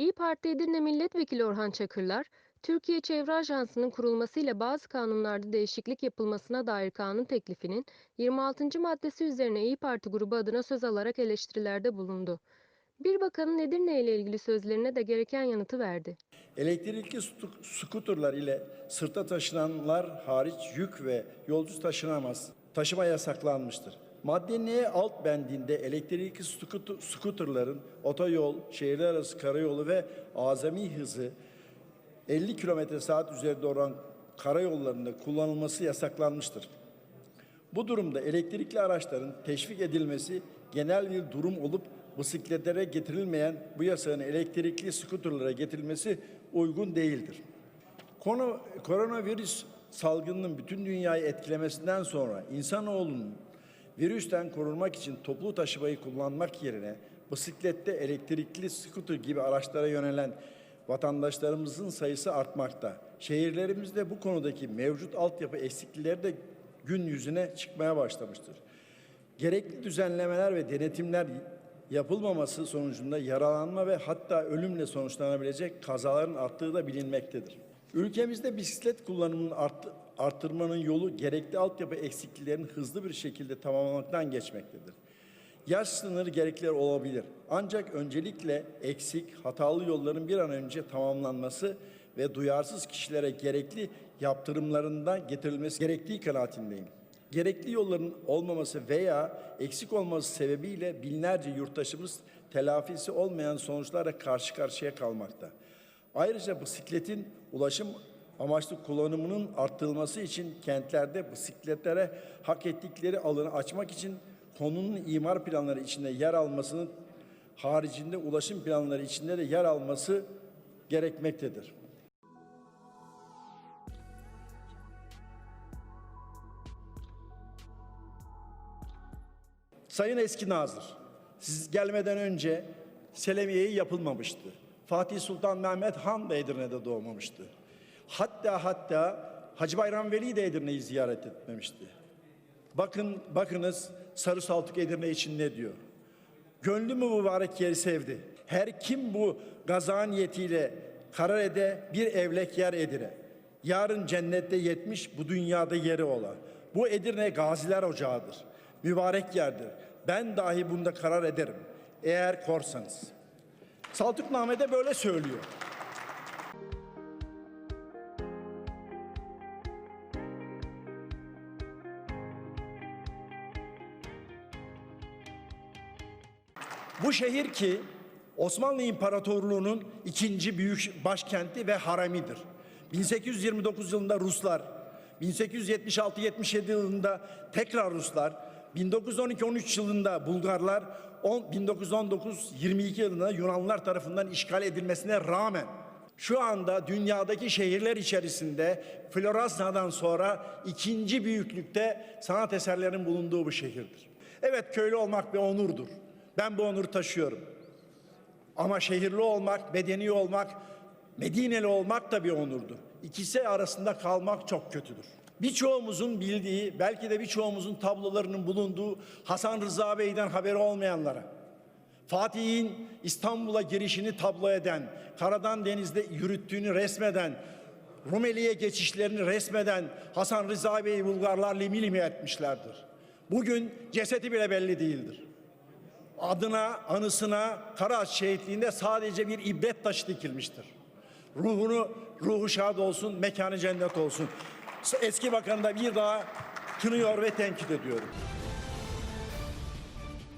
İyi Parti Edirne Milletvekili Orhan Çakırlar, Türkiye Çevre Ajansı'nın kurulmasıyla bazı kanunlarda değişiklik yapılmasına dair kanun teklifinin 26. maddesi üzerine İyi Parti grubu adına söz alarak eleştirilerde bulundu. Bir bakanın Edirne ile ilgili sözlerine de gereken yanıtı verdi. Elektrikli skuterlar ile sırta taşınanlar hariç yük ve yolcu taşınamaz. Taşıma yasaklanmıştır. Madde alt bendinde elektrikli skuter- skuterların otoyol, şehirler arası karayolu ve azami hızı 50 km saat üzerinde olan karayollarında kullanılması yasaklanmıştır. Bu durumda elektrikli araçların teşvik edilmesi genel bir durum olup bisikletlere getirilmeyen bu yasağın elektrikli skuterlara getirilmesi uygun değildir. Konu, koronavirüs salgınının bütün dünyayı etkilemesinden sonra insanoğlunun virüsten korunmak için toplu taşımayı kullanmak yerine bisiklette elektrikli skuter gibi araçlara yönelen vatandaşlarımızın sayısı artmakta. Şehirlerimizde bu konudaki mevcut altyapı eksiklikleri de gün yüzüne çıkmaya başlamıştır. Gerekli düzenlemeler ve denetimler yapılmaması sonucunda yaralanma ve hatta ölümle sonuçlanabilecek kazaların arttığı da bilinmektedir. Ülkemizde bisiklet kullanımının art, arttırmanın yolu gerekli altyapı eksikliklerini hızlı bir şekilde tamamlamaktan geçmektedir. Yaş sınırı gerekliler olabilir. Ancak öncelikle eksik, hatalı yolların bir an önce tamamlanması ve duyarsız kişilere gerekli yaptırımlarından getirilmesi gerektiği kanaatindeyim. Gerekli yolların olmaması veya eksik olması sebebiyle binlerce yurttaşımız telafisi olmayan sonuçlarla karşı karşıya kalmakta. Ayrıca bisikletin ulaşım amaçlı kullanımının arttırılması için kentlerde bisikletlere hak ettikleri alanı açmak için konunun imar planları içinde yer almasının haricinde ulaşım planları içinde de yer alması gerekmektedir. Sayın Eski Nazır, siz gelmeden önce Selemiye'yi yapılmamıştı. Fatih Sultan Mehmet Han da Edirne'de doğmamıştı. Hatta hatta Hacı Bayram Veli de Edirne'yi ziyaret etmemişti. Bakın bakınız Sarı Saltuk Edirne için ne diyor? Gönlü mü mübarek yeri sevdi. Her kim bu gaza niyetiyle karar ede bir evlek yer edire. Yarın cennette yetmiş bu dünyada yeri ola. Bu Edirne gaziler ocağıdır. Mübarek yerdir. Ben dahi bunda karar ederim. Eğer korsanız. Saltukname'de böyle söylüyor. Bu şehir ki Osmanlı İmparatorluğu'nun ikinci büyük başkenti ve haramidir. 1829 yılında Ruslar, 1876-77 yılında tekrar Ruslar, 1912-13 yılında Bulgarlar, 1919-22 yılında Yunanlılar tarafından işgal edilmesine rağmen şu anda dünyadaki şehirler içerisinde Floransa'dan sonra ikinci büyüklükte sanat eserlerinin bulunduğu bu şehirdir. Evet köylü olmak bir onurdur. Ben bu onuru taşıyorum. Ama şehirli olmak, bedeni olmak, Medineli olmak da bir onurdur. İkisi arasında kalmak çok kötüdür. Birçoğumuzun bildiği, belki de birçoğumuzun tablolarının bulunduğu Hasan Rıza Bey'den haberi olmayanlara, Fatih'in İstanbul'a girişini tablo eden, karadan denizde yürüttüğünü resmeden, Rumeli'ye geçişlerini resmeden Hasan Rıza Bey'i Bulgarlar limi limi etmişlerdir. Bugün cesedi bile belli değildir adına, anısına Karaağaç şehitliğinde sadece bir ibret taşı dikilmiştir. Ruhunu, ruhu şad olsun, mekanı cennet olsun. Eski bakanı da bir daha kınıyor ve tenkit ediyorum.